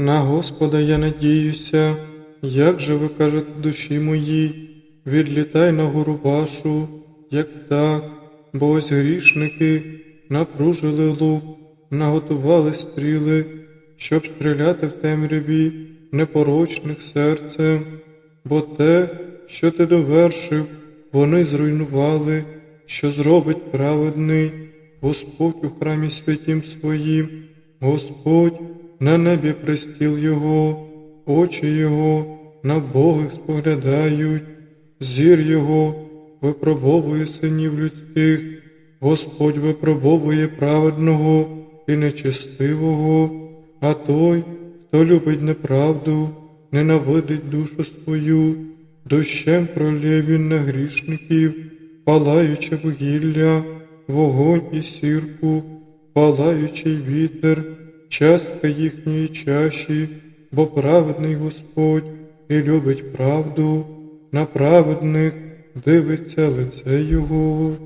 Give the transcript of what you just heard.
На Господа я надіюся, як же ви кажете душі моїй, відлітай на гору вашу, як так, бо ось грішники напружили лук, наготували стріли, щоб стріляти в темряві непорочних серцем, бо те, що ти довершив, вони зруйнували, що зробить праведний Господь у храмі святім своїм, Господь на небі престіл Його, очі Його на Бога споглядають, зір Його випробовує синів людських, Господь випробовує праведного і нечестивого, а той, хто любить неправду, ненавидить душу свою, дощем пролє він на грішників, палаюче вугілля, вогонь і сірку, палаючий вітер, частка їхньої чаші, бо праведний Господь і любить правду, на праведних дивиться лице Його.